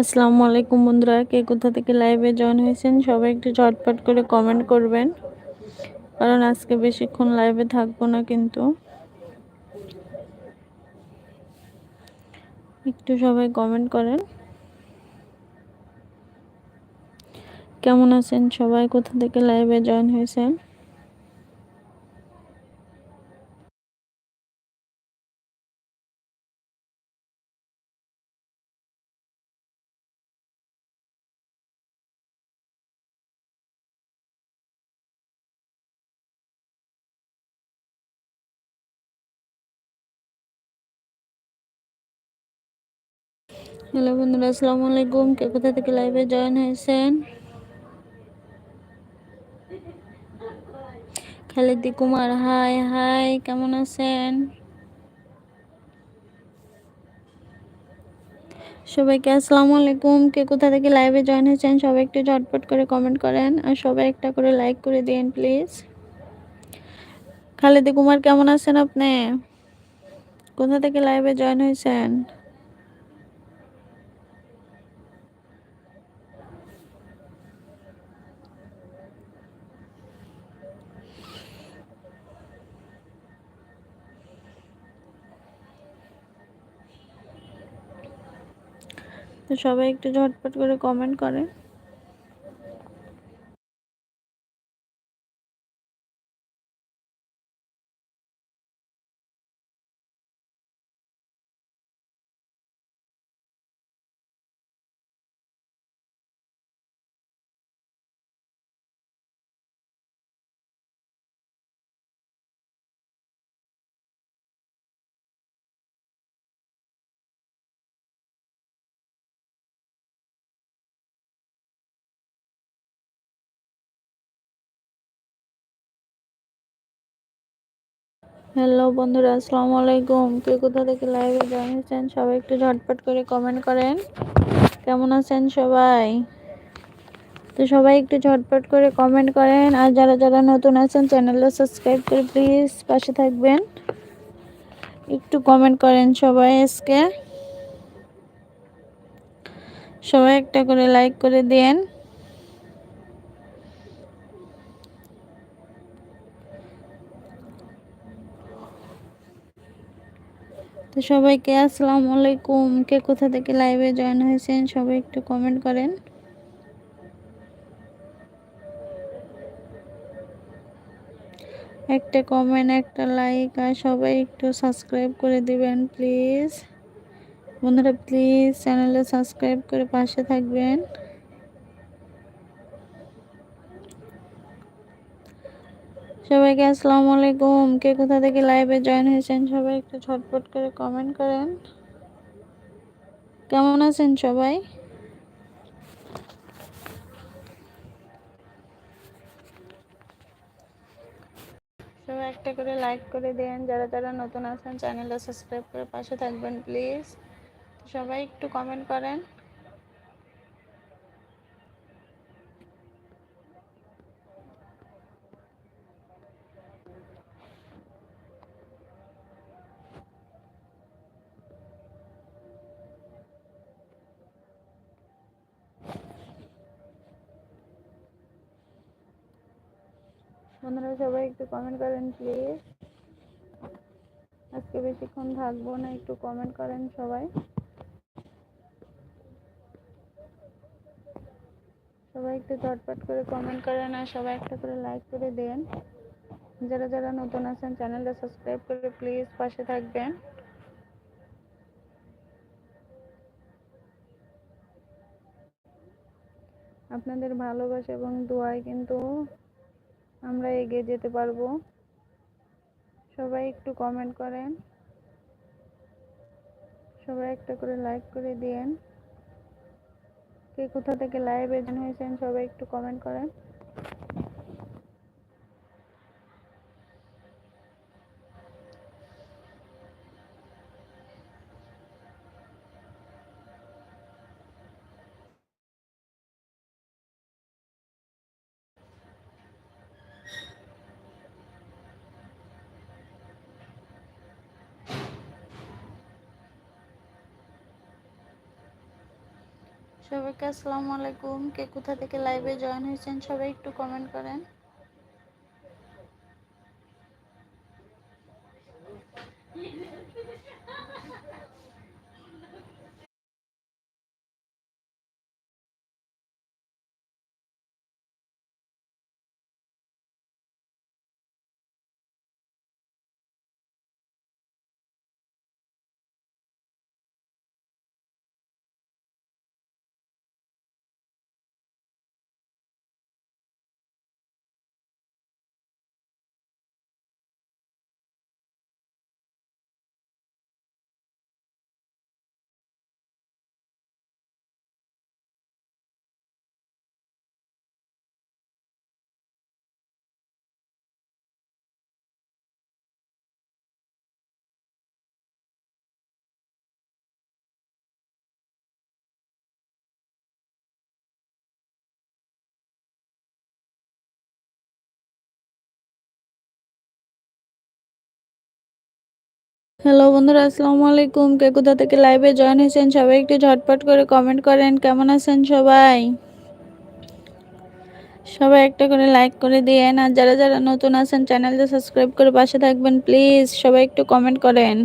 আসসালামু আলাইকুম বন্ধুরা, কে কোথা থেকে লাইভে জয়েন হয়েছেন? সবাই একটু ঝটপট করে কমেন্ট করবেন। কারণ আজকে বেশিক্ষণ লাইভে থাকব না কিন্তু। একটু সবাই কমেন্ট করেন। কেমন আছেন সবাই? কোথা থেকে লাইভে জয়েন হয়েছেন? হ্যালো বন্ধুরা, আসসালামু আলাইকুম। কে কোথা থেকে লাইভে জয়েন হয়েছেন? খালেদি কুমার হাই হাই কেমন আছেন? সবাইকে আসসালামু আলাইকুম। কে কোথা থেকে লাইভে জয়েন হয়েছেন, সবাই একটু ঝটপট করে কমেন্ট করেন আর সবাই একটা করে লাইক করে দিন প্লিজ খালেদি কুমার, কেমন আছেন আপনি? কোথা থেকে লাইভে জয়েন হয়েছেন? তো সবাই একটু ঝটপট করে কমেন্ট করেন। হ্যালো বন্ধুরা, আসসালামু আলাইকুম। কে কোথা থেকে লাইভে জয়েন হয়েছেন সবাই একটু ঝটপট করে কমেন্ট করেন। কেমন আছেন সবাই? তো সবাই একটু ঝটপট করে কমেন্ট করেন। আর যারা যারা নতুন আছেন চ্যানেলটা সাবস্ক্রাইব করে প্লিজ পাশে থাকবেন। একটু কমেন্ট করেন সবাই আজকে। সবাই একটা করে লাইক করে দেন তো সবাইকে আসসালামু আলাইকুম। কে কোথা থেকে লাইভে জয়েন হয়েছেন সবাই একটু কমেন্ট করেন। একটা কমেন্ট একটা লাইক আর সবাই একটু সাবস্ক্রাইব করে দিবেন প্লিজ বন্ধুরা প্লিজ চ্যানেলে সাবস্ক্রাইব করে পাশে থাকবেন। সবাইকে আসসালামু আলাইকুম। কে কোথা থেকে লাইভে জয়েন হয়েছেন সবাই একটু ঝটপট করে কমেন্ট করেন। কেমন আছেন সবাই? সবাই একটা করে লাইক করে দেন। যারা যারা নতুন আছেন চ্যানেলটা সাবস্ক্রাইব করে পাশে থাকবেন প্লিজ সবাই একটু কমেন্ট করেন। বন্ধুরা, সবাই একটু কমেন্ট করেন প্লিজ আজকে বেশিক্ষণ থাকব না, একটু কমেন্ট করেন সবাই। সবাই একটু চটপট করে কমেন্ট করেন আর সবাই একটা করে লাইক করে দেন। যারা যারা নতুন আছেন চ্যানেলটা সাবস্ক্রাইব করে প্লিজ পাশে থাকবেন। আপনাদের ভালোবাসা এবং দোয়ায় কিন্তু আমরা এগিয়ে যেতে পারব। সবাই একটু কমেন্ট করেন। সবাই একটা করে লাইক করে দিয়েন। কে কোথা থেকে লাইভ এজেন্ট হয়েছেন, সবাই একটু কমেন্ট করেন। সবাইকে আসসালামু আলাইকুম। কে কোথা থেকে লাইভে জয়েন হয়েছেন সবাই একটু কমেন্ট করেন। হ্যালো বন্ধুরা, আসসালামু আলাইকুম। কে কোথা থেকে লাইভে জয়েন হয়েছেন, সবাই একটু ঝটপট করে কমেন্ট করেন। কেমন আছেন সবাই? সবাই একটা করে লাইক করে দিয়েন। আর যারা যারা নতুন আছেন চ্যানেলটা সাবস্ক্রাইব করে পাশে থাকবেন প্লিজ সবাই একটু কমেন্ট করেন।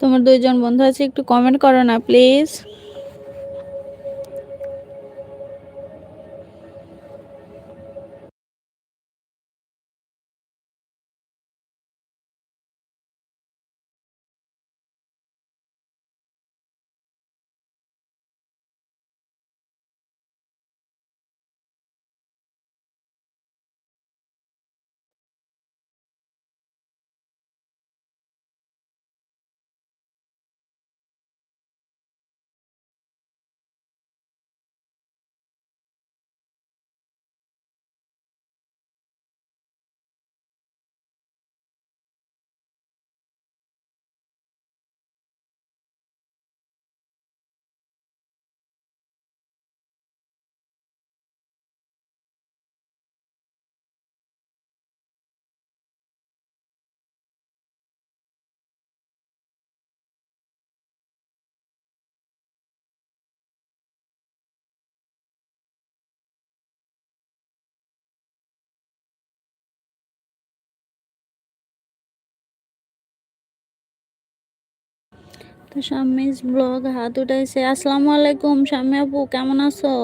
তোমার দুইজন বন্ধু আছে একটু কমেন্ট করো না প্লিজ তো শাম্মিস ব্লগ হাত উঠাইছে। আসসালামু আলাইকুম স্বামী আপু কেমন আছো?